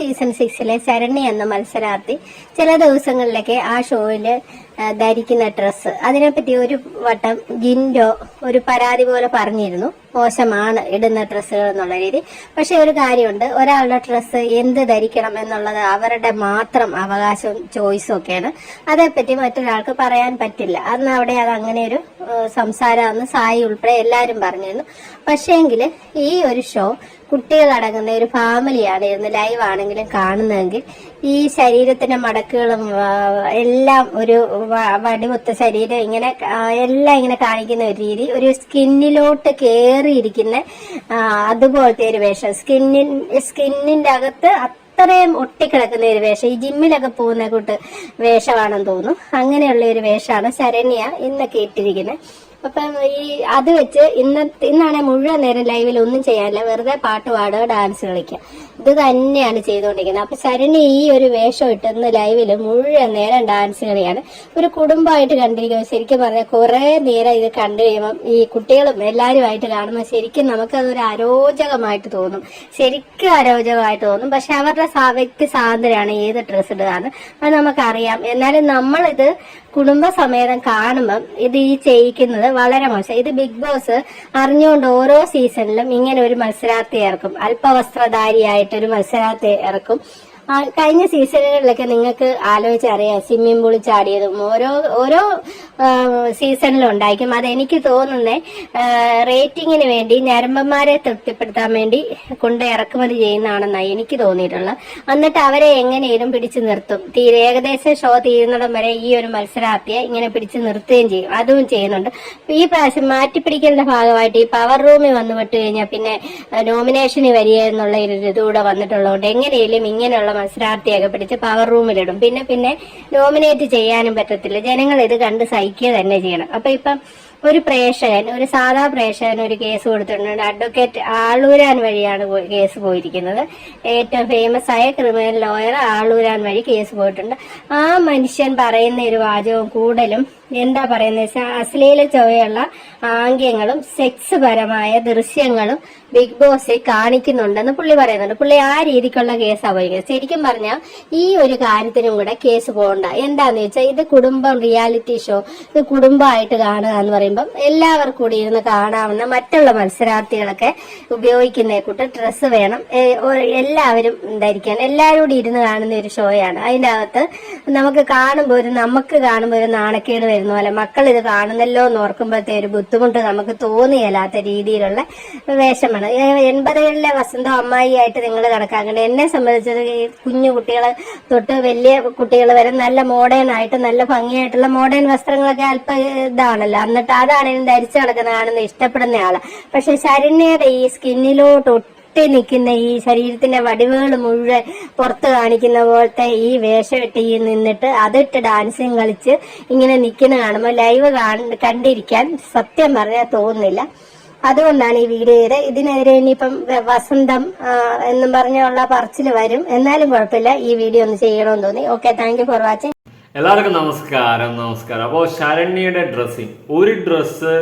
Season സിക്സിലെ Sharani എന്ന മത്സരാർത്ഥി ചില ദിവസങ്ങളിലൊക്കെ ആ ഷോയിൽ ധരിക്കുന്ന ഡ്രസ്സ് അതിനെപ്പറ്റി ഒരു വട്ടം ജിൻഡോ ഒരു പരാതി പോലെ പറഞ്ഞിരുന്നു. മോശമാണ് ഇടുന്ന ഡ്രസ്സുകൾ എന്നുള്ള രീതി. പക്ഷെ ഒരു കാര്യമുണ്ട്. ഒരാളുടെ ഡ്രസ്സ് എന്ത് ധരിക്കണം എന്നുള്ളത് അവരുടെ മാത്രം അവകാശവും ചോയ്സും ഒക്കെയാണ്. അതേപ്പറ്റി മറ്റൊരാൾക്ക് പറയാൻ പറ്റില്ല. അന്ന് അവിടെ അത് അങ്ങനെ ഒരു സംസാരമെന്ന് സായി ഉൾപ്പെടെ എല്ലാവരും പറഞ്ഞിരുന്നു. പക്ഷേങ്കിൽ ഈ ഒരു ഷോ കുട്ടികളടങ്ങുന്ന ഒരു ഫാമിലിയാണ് ഇരുന്ന് ലൈവ് ആണെങ്കിലും കാണുന്നതെങ്കിൽ ഈ ശരീരത്തിന്റെ മടക്കുകളും എല്ലാം ഒരു വടിമുത്ത ശരീരം ഇങ്ങനെ എല്ലാം ഇങ്ങനെ കാണിക്കുന്ന ഒരു രീതി ഒരു സ്കിന്നിലോട്ട് കയറിയിരിക്കുന്ന അതുപോലത്തെ ഒരു വേഷം. സ്കിന്നിൻ സ്കിന്നിന്റെ അകത്ത് അത്രയും ഒട്ടിക്കിടക്കുന്ന ഒരു വേഷം. ഈ ജിമ്മിലൊക്കെ പോകുന്ന കൂട്ട് വേഷമാണെന്ന് തോന്നുന്നു. അങ്ങനെയുള്ള ഒരു വേഷമാണ് ശരണ്യ ഇന്നൊക്കെ ഇട്ടിരിക്കുന്നത് അപ്പം ഈ അത് വെച്ച് ഇന്ന് ഇന്നാണെ മുഴുവൻ നേരം ലൈവിൽ ഒന്നും ചെയ്യാനില്ല. വെറുതെ പാട്ട് പാടുക ഡാൻസ് കളിക്കുക. ഇത് തന്നെയാണ് ചെയ്തുകൊണ്ടിരിക്കുന്നത്. അപ്പൊ ശരണി ഈ ഒരു വേഷം ഇട്ട് ഇന്ന് ലൈവിൽ മുഴുവൻ നേരം ഡാൻസ് കളിയാണ്. ഒരു കുടുംബമായിട്ട് കണ്ടിരിക്കുമ്പോൾ ശരിക്കും പറഞ്ഞാൽ കുറെ നേരം ഇത് കണ്ടു കഴിയുമ്പം ഈ കുട്ടികളും എല്ലാവരുമായിട്ട് കാണുമ്പോൾ ശരിക്കും നമുക്കതൊരു അരോചകമായിട്ട് തോന്നും. ശരിക്കും അരോചകമായിട്ട് തോന്നും. പക്ഷെ അവരുടെ വ്യക്തി സ്വാതന്ത്ര്യമാണ് ഏത് ഡ്രസ്സ് ഇടുകയെന്ന് അത് നമുക്കറിയാം. എന്നാലും നമ്മളിത് കുടുംബസമേതം കാണുമ്പം ഇത് ഈ ചെയ്യിക്കുന്നത് വളരെ മോശം. ഇത് ബിഗ് ബോസ് അറിഞ്ഞുകൊണ്ട് ഓരോ സീസണിലും ഇങ്ങനെ ഒരു മത്സരാർത്ഥി ഇറക്കും അല്പവസ്ത്രധാരിയായിട്ട് ഒരു മത്സരാർത്ഥി ഇറക്കും കഴിഞ്ഞ സീസണുകളിലൊക്കെ നിങ്ങൾക്ക് ആലോചിച്ചറിയാം സ്വിമ്മിംഗ് പൂളിൽ ചാടിയതും ഓരോ ഓരോ ആ, സീസണിലും ഉണ്ടായിരിക്കും അതെനിക്ക് തോന്നുന്നത് തോന്നുന്നേ റേറ്റിങ്ങിന് വേണ്ടി ഞരമ്പന്മാരെ തൃപ്തിപ്പെടുത്താൻ വേണ്ടി കൊണ്ട് ഇറക്കുമതി ചെയ്യുന്നതാണെന്നാണ് എനിക്ക് തോന്നിയിട്ടുള്ളത്. എന്നിട്ട് അവരെ എങ്ങനെയും പിടിച്ചു നിർത്തും. തീരെ ഏകദേശം ഷോ തീരുന്നിടം വരെ ഈ ഒരു മത്സരാർത്ഥിയെ ഇങ്ങനെ പിടിച്ചു നിർത്തുകയും ചെയ്യും. അതും ചെയ്യുന്നുണ്ട്. ഈ പ്രാവശ്യം മാറ്റിപ്പിടിക്കലിന്റെ ഭാഗമായിട്ട് ഈ പവർ റൂമിൽ വന്നു വിട്ടു കഴിഞ്ഞാൽ പിന്നെ നോമിനേഷന് വരിക എന്നുള്ള ഒരു ഇതുകൂടെ വന്നിട്ടുള്ളതുകൊണ്ട് എങ്ങനെയും ഇങ്ങനെയുള്ള മത്സരാർത്ഥിയൊക്കെ പിടിച്ച് പവർ റൂമിലിടും പിന്നെ പിന്നെ നോമിനേറ്റ് ചെയ്യാനും പറ്റത്തില്ല. ജനങ്ങൾ ഇത് കണ്ട് സഹിക്കുക തന്നെ ചെയ്യണം. അപ്പൊ ഇപ്പം ഒരു പ്രേക്ഷകൻ ഒരു സാധാ പ്രേക്ഷകൻ ഒരു കേസ് കൊടുത്തിട്ടുണ്ട്. അഡ്വക്കേറ്റ് ആളൂരാൻ വഴിയാണ് കേസ് പോയിരിക്കുന്നത്. ഏറ്റവും ഫേമസ് ആയ ക്രിമിനൽ ലോയർ ആളൂരാൻ വഴി കേസ് പോയിട്ടുണ്ട്. ആ മനുഷ്യൻ പറയുന്ന ഒരു വാചകവും കൂടുതലും എന്താ പറയുന്നത് വെച്ചാൽ അശ്ലീല ചൊവ്വയുള്ള ആംഗ്യങ്ങളും സെക്സ് പരമായ ദൃശ്യങ്ങളും ബിഗ് ബോസിൽ കാണിക്കുന്നുണ്ടെന്ന് പുള്ളി പറയുന്നുണ്ട്. പുള്ളി ആ രീതിക്കുള്ള കേസ് പോയിരിക്കുന്നത് ശരിക്കും പറഞ്ഞാൽ ഈ ഒരു കാര്യത്തിനും കൂടെ കേസ് പോകണ്ട. എന്താന്ന് വെച്ചാൽ ഇത് കുടുംബം റിയാലിറ്റി ഷോ ഇത് കുടുംബമായിട്ട് കാണുക എന്ന് പറയുമ്പം എല്ലാവർക്കും കൂടി ഇരുന്ന് കാണാവുന്ന മറ്റുള്ള മത്സരാർത്ഥികളൊക്കെ ഉപയോഗിക്കുന്ന കൂട്ട് ഡ്രസ്സ് വേണം. എല്ലാവരും ധരിക്കാൻ എല്ലാവരും കൂടി ഇരുന്ന് കാണുന്ന ഒരു ഷോയാണ് അതിന്റെ അകത്ത് നമുക്ക് കാണുമ്പോൾ ഒരു നമുക്ക് കാണുമ്പോൾ ഒരു നാണക്കേട് വരുന്ന പോലെ മക്കൾ ഇത് കാണുന്നല്ലോ എന്ന് ഓർക്കുമ്പോഴത്തെ ഒരു ബുദ്ധിമുട്ട് നമുക്ക് തോന്നിയല്ലാത്ത രീതിയിലുള്ള വേഷമാണ്. എൺപതുകളിലെ വസന്ത അമ്മായി ആയിട്ട് നിങ്ങൾ കണക്കാക്കേണ്ടത് എന്നെ സംബന്ധിച്ചത് ഈ കുഞ്ഞു കുട്ടികൾ തൊട്ട് വലിയ കുട്ടികൾ വരെ നല്ല മോഡേൺ ആയിട്ട് നല്ല ഭംഗിയായിട്ടുള്ള മോഡേൺ വസ്ത്രങ്ങളൊക്കെ അല്പ ഇതാണല്ലോ. എന്നിട്ട് അതാണെങ്കിലും ധരിച്ചു നടക്കുന്ന കാണുന്ന ഇഷ്ടപ്പെടുന്ന ആൾ. പക്ഷെ ശരണ്യയുടെ ഈ സ്കിന്നിലോട്ട് ഒട്ടി നിൽക്കുന്ന ഈ ശരീരത്തിന്റെ വടിവുകൾ മുഴുവൻ പുറത്ത് കാണിക്കുന്ന പോലത്തെ ഈ വേഷം ഇട്ട് ഈ നിന്നിട്ട് അതിട്ട് ഡാൻസും കളിച്ച് ഇങ്ങനെ നിൽക്കുന്ന കാണുമ്പോൾ ലൈവ് കണ്ടിരിക്കാൻ സത്യം പറഞ്ഞാൽ തോന്നുന്നില്ല. അതുകൊണ്ടാണ് ഈ വീഡിയോ ചെയ്ത് ഇതിനെതിരെ ഇനിയിപ്പം വസന്തം എന്നും പറഞ്ഞുള്ള പറച്ചിൽ വരും. എന്നാലും കുഴപ്പമില്ല. ഈ വീഡിയോ ഒന്ന് ചെയ്യണമെന്ന് തോന്നി. Okay thank you for watching എല്ലാവർക്കും നമസ്കാരം നമസ്കാരം. അപ്പോൾ ശരണ്യയുടെ ഡ്രസ്സിങ് ഒരു ഡ്രസ്സ്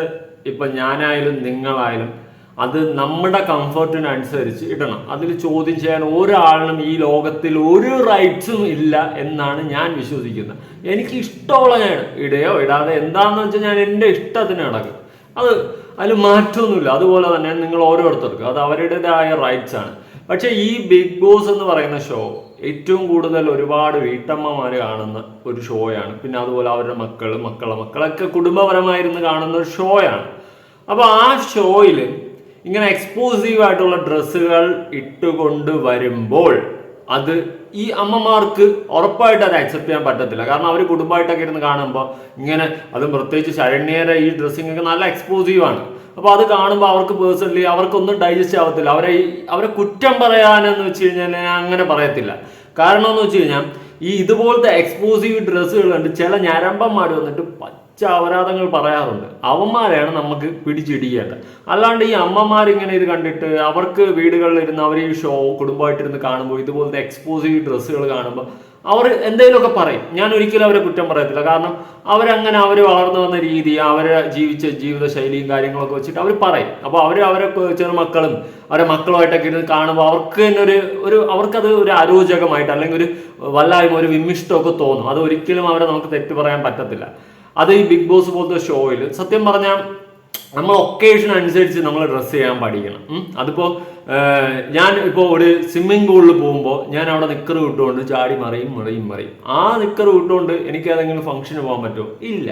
ഇപ്പൊ ഞാനായാലും നിങ്ങളായാലും അത് നമ്മുടെ കംഫർട്ടിനനുസരിച്ച് ഇടണം. അതിൽ ചോദ്യം ചെയ്യാൻ ഒരാളിനും ഈ ലോകത്തിൽ ഒരു റൈറ്റ്സും ഇല്ല എന്നാണ് ഞാൻ വിശ്വസിക്കുന്നത്. എനിക്ക് ഇഷ്ടമുള്ള ഞാൻ ഇടയോ ഇടാതെ എന്താണെന്ന് വെച്ചാൽ ഞാൻ എന്റെ ഇഷ്ടത്തിന് ഇടക്കും. അത് അതിൽ മാറ്റമൊന്നുമില്ല അതുപോലെ തന്നെ നിങ്ങൾ ഓരോരുത്തർക്കും അത് അവരുടേതായ റൈറ്റ്സ് ആണ്. പക്ഷേ ഈ ബിഗ് ബോസ് എന്ന് പറയുന്ന ഷോ ഏറ്റവും കൂടുതൽ ഒരുപാട് വീട്ടമ്മമാർ കാണുന്ന ഒരു ഷോയാണ് പിന്നെ അതുപോലെ അവരുടെ മക്കൾ മക്കളെ മക്കളൊക്കെ കുടുംബപരമായിരുന്ന് കാണുന്ന ഒരു ഷോയാണ് അപ്പോൾ ആ ഷോയിൽ ഇങ്ങനെ എക്സ്ക്ലൂസീവ് ആയിട്ടുള്ള ഡ്രസ്സുകൾ ഇട്ടുകൊണ്ട് വരുമ്പോൾ അത് ഈ അമ്മമാർക്ക് ഉറപ്പായിട്ട് അത് അക്സെപ്റ്റ് ചെയ്യാൻ പറ്റത്തില്ല. കാരണം അവർ കുടുംബമായിട്ടൊക്കെ ഇരുന്ന് കാണുമ്പോൾ ഇങ്ങനെ അതും പ്രത്യേകിച്ച് ശരണ്യയുടെ ഈ ഡ്രസ്സിംഗ് ഒക്കെ നല്ല എക്സ്ക്ലൂസീവ് ആണ്. അപ്പോൾ അത് കാണുമ്പോൾ അവർക്ക് പേഴ്സണലി അവർക്കൊന്നും ഡൈജസ്റ്റ് ആവത്തില്ല. അവരെ അവരെ കുറ്റം പറയാനെന്ന് വെച്ച് കഴിഞ്ഞാൽ അങ്ങനെ പറയത്തില്ല. കാരണം എന്ന് വെച്ച് കഴിഞ്ഞാൽ ഈ ഇതുപോലത്തെ എക്സ്ക്ലൂസീവ് ഡ്രസ്സുകൾ കണ്ട് ചില ഞരമ്പന്മാർ വന്നിട്ട് പച്ച അപരാധങ്ങൾ പറയാറുണ്ട്. അവന്മാരെയാണ് നമുക്ക് പിടിച്ചിടിക്കേണ്ടത് അല്ലാണ്ട് ഈ അമ്മമാരിങ്ങനെ ഇത് കണ്ടിട്ട് അവർക്ക് വീടുകളിൽ ഇരുന്ന് അവർ ഈ ഷോ കുടുംബമായിട്ടിരുന്ന് കാണുമ്പോൾ ഇതുപോലത്തെ എക്സ്പോസീവ് ഡ്രസ്സുകൾ കാണുമ്പോൾ അവർ എന്തെങ്കിലുമൊക്കെ പറയും. ഞാൻ ഒരിക്കലും അവരെ കുറ്റം പറയത്തില്ല. കാരണം അവരങ്ങനെ അവർ വളർന്നു വന്ന രീതി അവരെ ജീവിച്ച ജീവിത ശൈലിയും കാര്യങ്ങളൊക്കെ വെച്ചിട്ട് അവർ പറയും. അപ്പോൾ അവർ അവരെ ചെറു മക്കളും അവരെ മക്കളുമായിട്ടൊക്കെ ഇരുന്ന് കാണുമ്പോൾ അവർക്ക് തന്നെ ഒരു ഒരു അവർക്കത് ഒരു അരോചകമായിട്ട് അല്ലെങ്കിൽ ഒരു വല്ലായ്മ ഒരു വിമിഷ്ടമൊക്കെ തോന്നും. അത് ഒരിക്കലും അവരെ നമുക്ക് തെറ്റ് പറയാൻ പറ്റത്തില്ല. അത് ഈ ബിഗ് ബോസ് പോലത്തെ ഷോയിൽ സത്യം പറഞ്ഞാൽ നമ്മൾ ഒക്കേഷൻ അനുസരിച്ച് നമ്മൾ ഡ്രസ്സ് ചെയ്യാൻ പഠിക്കണം. അതിപ്പോൾ അതിപ്പോ ഞാൻ ഇപ്പോൾ ഒരു സ്വിമ്മിംഗ് പൂളിൽ പോകുമ്പോൾ ഞാൻ അവിടെ നിക്കർ വിട്ടുകൊണ്ട് ചാടി മറിയും മറിയും മറിയും. ആ നിക്കർ വിട്ടുകൊണ്ട് എനിക്ക് ഏതെങ്കിലും ഫംഗ്ഷന് പോകാൻ പറ്റുമോ? ഇല്ല.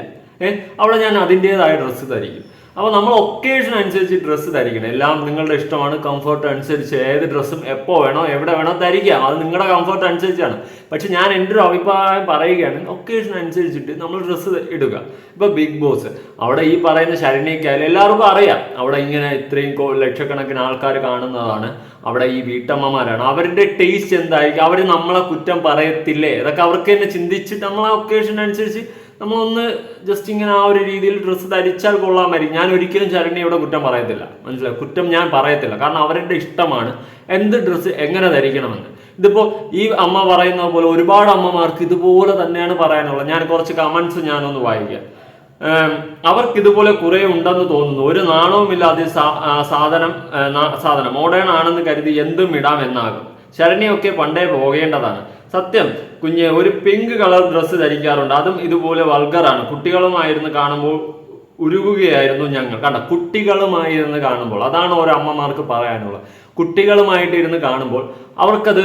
ഏഹ് അവിടെ ഞാൻ അതിന്റെതായ ഡ്രസ്സ് ധരിക്കും അപ്പോൾ നമ്മൾ ഒക്കേഷൻ അനുസരിച്ച് ഡ്രസ്സ് ധരിക്കണം. എല്ലാം നിങ്ങളുടെ ഇഷ്ടമാണ്. കംഫർട്ട് അനുസരിച്ച് ഏത് ഡ്രസ്സും എപ്പോൾ വേണോ എവിടെ വേണോ ധരിക്കാം. അത് നിങ്ങളുടെ കംഫർട്ട് അനുസരിച്ചാണ്. പക്ഷെ ഞാൻ എന്റെ ഒരു അഭിപ്രായം പറയുകയാണ് ഒക്കേഷൻ അനുസരിച്ചിട്ട് നമ്മൾ ഡ്രസ്സ് ഇടുക. ഇപ്പൊ ബിഗ് ബോസ് അവിടെ ഈ പറയുന്ന ശരണിക്കായാലും എല്ലാവർക്കും അറിയാം. അവിടെ ഇങ്ങനെ ഇത്രയും ലക്ഷക്കണക്കിന് ആൾക്കാർ കാണുന്നതാണ്. അവിടെ ഈ വീട്ടമ്മമാരാണ്. അവരുടെ ടേസ്റ്റ് എന്തായിരിക്കും? അവർ നമ്മളെ കുറ്റം പറയത്തില്ലേ? ഇതൊക്കെ അവർക്ക് തന്നെ ചിന്തിച്ചിട്ട് നമ്മൾ ആ ഒക്കേഷൻ അനുസരിച്ച് നമ്മളൊന്ന് ജസ്റ്റ് ഇങ്ങനെ ആ ഒരു രീതിയിൽ ഡ്രസ്സ് ധരിച്ചാൽ കൊള്ളാമായിരിക്കും. ഞാൻ ഒരിക്കലും ശരണ്യയുടെ കുറ്റം പറയത്തില്ല. മനസ്സിലായി? കുറ്റം ഞാൻ പറയത്തില്ല. കാരണം അവരുടെ ഇഷ്ടമാണ് എന്ത് ഡ്രസ്സ് എങ്ങനെ ധരിക്കണമെന്ന്. ഇതിപ്പോ ഈ അമ്മ പറയുന്ന പോലെ ഒരുപാട് അമ്മമാർക്ക് ഇതുപോലെ തന്നെയാണ് പറയാനുള്ളത്. ഞാൻ കുറച്ച് കമന്റ്സ് ഞാനൊന്ന് വായിക്കാം. അവർക്ക് ഇതുപോലെ കുറെ ഉണ്ടെന്ന് തോന്നുന്നു. ഒരു നാണവുമില്ലാതെ സാധനം സാധനം മോഡേൺ ആണെന്ന് കരുതി എന്തും ഇടാം എന്നാകും ശരണിയൊക്കെ പണ്ടേ പോകേണ്ടതാണ്. സത്യം കുഞ്ഞ് ഒരു പിങ്ക് കളർ ഡ്രസ്സ് ധരിക്കാറുണ്ട്. അതും ഇതുപോലെ വൾഗറാണ് കുട്ടികളുമായിരുന്നു കാണുമ്പോൾ ഉരുകുകയായിരുന്നു ഞങ്ങൾ. കണ്ട? കുട്ടികളുമായിരുന്ന് കാണുമ്പോൾ. അതാണ് ഓരോ അമ്മമാർക്ക് പറയാനുള്ളത്. കുട്ടികളുമായിട്ട് ഇരുന്ന് കാണുമ്പോൾ അവർക്കത്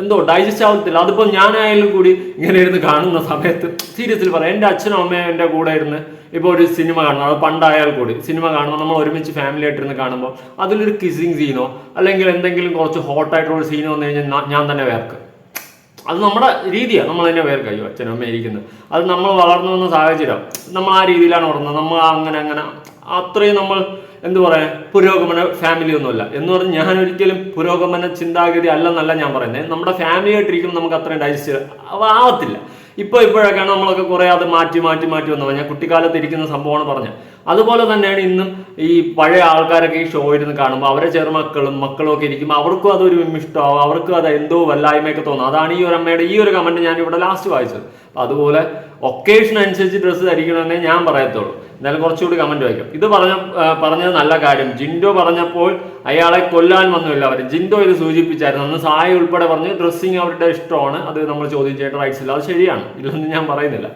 എന്തോ ഡൈജസ്റ്റ് ആവത്തില്ല. അതിപ്പോൾ ഞാനായാലും കൂടി ഇങ്ങനെ ഇരുന്ന് കാണുന്ന സമയത്ത് സീരിയസിൽ പറയാം. എന്റെ അച്ഛനും അമ്മയും എന്റെ കൂടെ ഇരുന്ന് ഇപ്പോൾ ഒരു സിനിമ കാണണം. അത് പണ്ടായാൽ കൂടി സിനിമ കാണുമ്പോൾ നമ്മൾ ഒരുമിച്ച് ഫാമിലി ആയിട്ട് ഇരുന്ന് കാണുമ്പോൾ അതിലൊരു കിസിങ് സീനോ അല്ലെങ്കിൽ എന്തെങ്കിലും കുറച്ച് ഹോട്ടായിട്ടുള്ള സീനോ വന്നു കഴിഞ്ഞാൽ ഞാൻ തന്നെ വേർക്ക് അത് നമ്മുടെ രീതിയാണ് നമ്മൾ തന്നെ പേർക്ക് അയ്യോ അച്ഛനും അമ്മ ഇരിക്കുന്നത്. അത് നമ്മൾ വളർന്നു വന്ന സാഹചര്യം. നമ്മൾ ആ രീതിയിലാണ് വളർന്നത്. നമ്മൾ അങ്ങനെ അങ്ങനെ. അത്രയും നമ്മൾ എന്ത് പറയാ പുരോഗമന ഫാമിലി ഒന്നുമല്ല. എന്ന് പറഞ്ഞ് ഞാൻ ഒരിക്കലും പുരോഗമന ചിന്താഗതി അല്ലെന്നല്ല ഞാൻ പറയുന്നത്. നമ്മുടെ ഫാമിലി ആയിട്ടിരിക്കുമ്പോൾ നമുക്ക് അത്രയും ഡൈജസ്റ്റ് ആവത്തില്ല. ഇപ്പോൾ ഇപ്പോഴൊക്കെയാണ് നമ്മളൊക്കെ കുറേ അത് മാറ്റി മാറ്റി മാറ്റി വന്നത് ഞാൻ കുട്ടിക്കാലത്ത് ഇരിക്കുന്ന സംഭവമാണ് പറഞ്ഞത്. അതുപോലെ തന്നെയാണ് ഇന്നും ഈ പഴയ ആൾക്കാരൊക്കെ ഈ ഷോ ഇരുന്ന് കാണുമ്പോൾ അവരെ ചെറുമക്കളും മക്കളും ഒക്കെ ഇരിക്കുമ്പോൾ അവർക്കും അതൊരു ഇഷ്ടമാവും. അവർക്കും അത് എന്തോ വല്ലായ്മയൊക്കെ തോന്നും. അതാണ് ഈ ഒരു അമ്മയുടെ ഈ ഒരു കമന്റ് ഞാൻ ഇവിടെ ലാസ്റ്റ് വായിച്ചത്. അതുപോലെ ഒക്കേഷൻ അനുസരിച്ച് ഡ്രസ്സ് ധരിക്കണമെന്നേ ഞാൻ പറയത്തുള്ളൂ. എന്നാലും കുറച്ചുകൂടി കമന്റ് വായിക്കാം. ഇത് പറഞ്ഞ പറഞ്ഞത് നല്ല കാര്യം. ജിൻഡോ പറഞ്ഞപ്പോൾ അയാളെ കൊല്ലാൻ വന്നില്ല അവർ ജിൻഡോ ഇത് സൂചിപ്പിച്ചായിരുന്നു. അന്ന് സായി ഉൾപ്പെടെ പറഞ്ഞ് ഡ്രസ്സിങ് അവരുടെ ഇഷ്ടമാണ്. അത് നമ്മൾ ചോദ്യം ചെയ്യേണ്ട റൈറ്റ്സ് ഇല്ല. അത് ശരിയാണ്. ഇല്ലെന്ന് ഞാൻ പറയുന്നില്ല.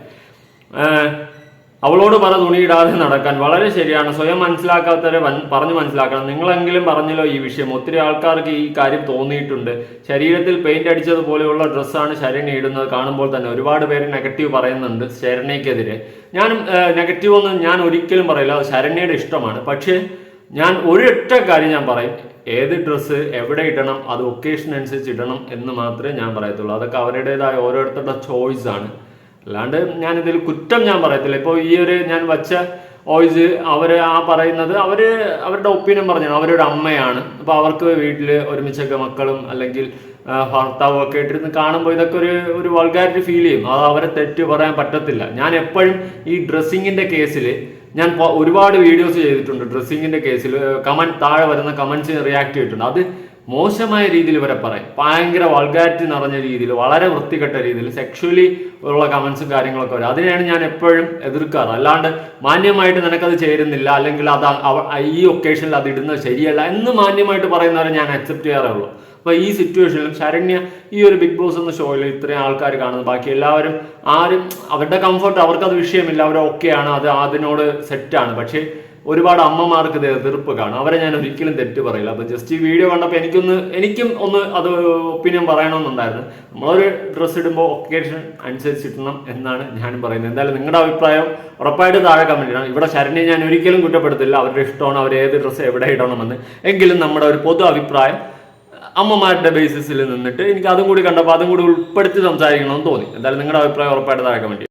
അവളോട് പറ തുണിയിടാതെ നടക്കാൻ. വളരെ ശരിയാണ്. സ്വയം മനസ്സിലാക്കാത്തവരെ പറഞ്ഞു മനസ്സിലാക്കണം. നിങ്ങളെങ്കിലും പറഞ്ഞല്ലോ ഈ വിഷയം. ഒത്തിരി ആൾക്കാർക്ക് ഈ കാര്യം തോന്നിയിട്ടുണ്ട്. ശരീരത്തിൽ പെയിന്റ് അടിച്ചതുപോലെയുള്ള ഡ്രസ്സാണ് ശരണി ഇടുന്നത് കാണുമ്പോൾ തന്നെ. ഒരുപാട് പേര് നെഗറ്റീവ് പറയുന്നുണ്ട് ശരണയ്ക്കെതിരെ ഞാൻ നെഗറ്റീവ് ഒന്നും ഞാൻ ഒരിക്കലും പറയില്ല. അത് ശരണ്യയുടെ ഇഷ്ടമാണ്. പക്ഷേ ഞാൻ ഒരൊറ്റ കാര്യം ഞാൻ പറയും. ഏത് ഡ്രസ്സ് എവിടെ ഇടണം അത് ഒക്കേഷൻ അനുസരിച്ച് ഇടണം എന്ന് മാത്രമേ ഞാൻ പറയത്തുള്ളൂ. അതൊക്കെ അവരുടേതായ ഓരോരുത്തരുടെ ചോയ്സ് ആണ്. അല്ലാണ്ട് ഞാൻ ഇതിൽ കുറ്റം ഞാൻ പറയത്തില്ല. ഇപ്പോൾ ഈ ഒരു ഞാൻ വച്ച വോയിസ് അവർ ആ പറയുന്നത് അവർ അവരുടെ ഒപ്പീനിയൻ പറഞ്ഞാണ്. അവരൊരു അമ്മയാണ്. അപ്പോൾ അവർക്ക് വീട്ടിൽ ഒരുമിച്ചൊക്കെ മക്കളും അല്ലെങ്കിൽ ഭർത്താവും ഒക്കെ ഇട്ടിരുന്ന് കാണുമ്പോൾ ഇതൊക്കെ ഒരു ഒരു വൾഗാരിറ്റി ഫീൽ ചെയ്യും. അത് അവരെ തെറ്റ് പറയാൻ പറ്റത്തില്ല. ഞാൻ എപ്പോഴും ഈ ഡ്രസ്സിങ്ങിന്റെ കേസിൽ ഞാൻ ഒരുപാട് വീഡിയോസ് ചെയ്തിട്ടുണ്ട് ഡ്രസ്സിങ്ങിന്റെ കേസിൽ കമന്റ് താഴെ വരുന്ന കമൻസിന് റിയാക്ട് ചെയ്തിട്ടുണ്ട്. അത് മോശമായ രീതിയിൽ വരെ പറയും. ഭയങ്കര വൾഗാരിറ്റി നിറഞ്ഞ രീതിയിൽ വളരെ വൃത്തികെട്ട രീതിയിൽ സെക്ഷുവലി ഉള്ള കമൻസും കാര്യങ്ങളൊക്കെ വരും. അതിനെയാണ് ഞാൻ എപ്പോഴും എതിർക്കാറ്. അല്ലാണ്ട് മാന്യമായിട്ട് നിനക്കത് ചേരുന്നില്ല അല്ലെങ്കിൽ അത് ഈ ഒക്കേഷനിൽ അത് ഇടുന്നത് ശരിയല്ല എന്ന് മാന്യമായിട്ട് പറയുന്നവരെ ഞാൻ അക്സെപ്റ്റ് ചെയ്യാറേ ഉള്ളൂ. അപ്പൊ ഈ സിറ്റുവേഷനിലും ശരണ്യ ഈ ഒരു ബിഗ് ബോസ് എന്ന ഷോയിൽ ഇത്രയും ആൾക്കാർ കാണുന്നത്. ബാക്കി എല്ലാവരും ആരും അവരുടെ കംഫർട്ട് അവർക്കത് വിഷയമില്ല. അവർ ഓക്കെയാണ് അത് അതിനോട് സെറ്റാണ് പക്ഷേ ഒരുപാട് അമ്മമാർക്ക് എതിർപ്പ് കാണും. അവരെ ഞാൻ ഒരിക്കലും തെറ്റ് പറയില്ല. അപ്പൊ ജസ്റ്റ് ഈ വീഡിയോ കണ്ടപ്പോൾ എനിക്കൊന്ന് എനിക്കും ഒന്ന് അത് ഒപ്പീനിയൻ പറയണമെന്നുണ്ടായിരുന്നു. നമ്മളൊരു ഡ്രസ്സ് ഇടുമ്പോൾ ഒക്കേഷൻ അനുസരിച്ച് ഇടണം എന്നാണ് ഞാൻ പറയുന്നത്. എന്തായാലും നിങ്ങളുടെ അഭിപ്രായം ഉറപ്പായിട്ട് താഴെ കമന്റ് ചെയ്യണം ഇവിടെ ശരണ്യെ ഞാൻ ഒരിക്കലും കുറ്റപ്പെടുത്തില്ല. അവരുടെ ഇഷ്ടമാണ് അവർ ഏത് ഡ്രസ്സ് എവിടെ ഇടണമെന്ന്. എങ്കിലും നമ്മുടെ ഒരു പൊതു അഭിപ്രായം അമ്മമാരുടെ ബേസിസിൽ നിന്നിട്ട് എനിക്ക് അതും കൂടി കണ്ടപ്പോൾ അതും കൂടി ഉൾപ്പെടുത്തി സംസാരിക്കണമെന്ന് തോന്നി. എന്തായാലും നിങ്ങളുടെ അഭിപ്രായം ഉറപ്പായിട്ട് താഴെ കമന്റ് ചെയ്യും